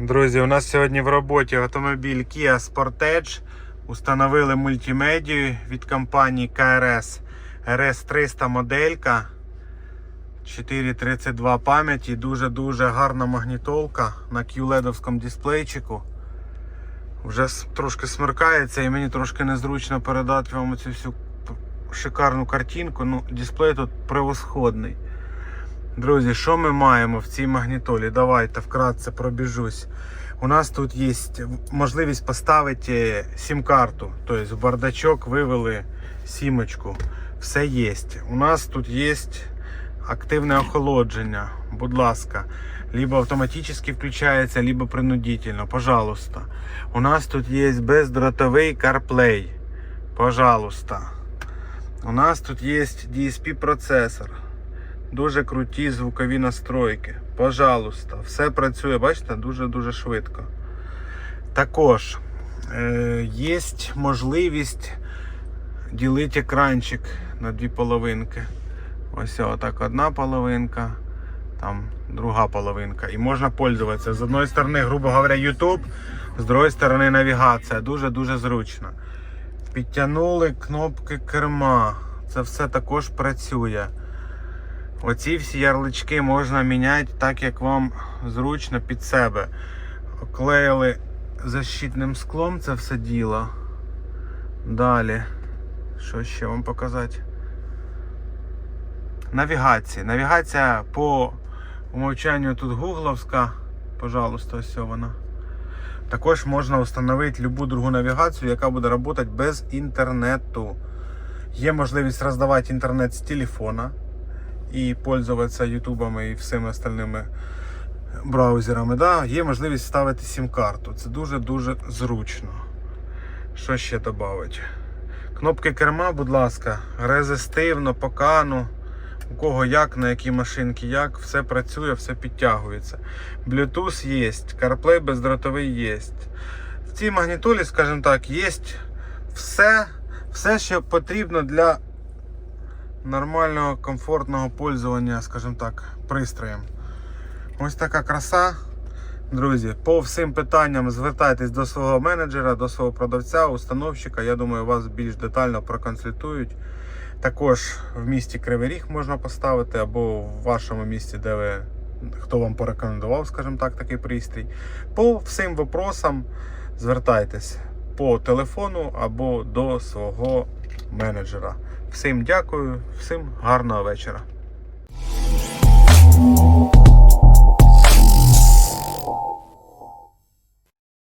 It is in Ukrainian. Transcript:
Друзі, у нас сьогодні в роботі автомобіль Kia Sportage. Установили мультимедію від компанії KRS RS300 моделька. 432 пам'яті, дуже-дуже гарна магнітолка на QLED дисплейчику. Вже трошки смеркається і мені трошки незручно передати вам цю всю шикарну картинку. Ну, дисплей тут превосходний. Друзі, що ми маємо в цій магнітолі? Давайте вкратце пробіжусь. У нас тут є можливість поставити сім-карту. Тобто в бардачок вивели сімочку. Все є. У нас тут є активне охолодження. Будь ласка. Либо автоматически включається, либо принудительно. Пожалуйста. У нас тут є бездротовий CarPlay. Пожалуйста. У нас тут є DSP процесор. Дуже круті звукові настройки. Пожалуйста, все працює, бачите, дуже-дуже швидко. Також е, є можливість ділити екранчик на дві половинки. Ось отак одна половинка, там друга половинка. І можна пользуватися. З одної сторони, грубо говоря, YouTube, з другої сторони навігація. Дуже-дуже зручно. Підтягнули кнопки керма. Це все також працює. Оці всі ярлички можна міняти так, як вам зручно під себе. Оклеїли защитним склом це все діло. Далі. Що ще вам показати? Навігація. Навігація по умовчанню тут гугловська. Пожалуйста, ось вона. Також можна встановити любу другу навігацію, яка буде працювати без інтернету. Є можливість роздавати інтернет з телефона і пользуватися ютубами і всіми остальними браузерами. Да? Є можливість ставити сім-карту. Це дуже-дуже зручно. Що ще додати? Кнопки керма, будь ласка, резистивно, покану. У кого як, на якій машинці як, все працює, все підтягується. Bluetooth є, CarPlay бездротовий є. В цій магнітолі, скажімо так, є все, все, що потрібно для нормального, комфортного пользування, скажімо так, пристроєм. Ось така краса. Друзі, по всім питанням звертайтесь до свого менеджера, до свого продавця, установщика. Я думаю, вас більш детально проконсультують. Також в місті Кривий Ріг можна поставити, або в вашому місті, де ви хто вам порекомендував, скажімо так, такий пристрій. По всім вопросам звертайтесь по телефону або до свого менеджера. Всім дякую, всім гарного вечора.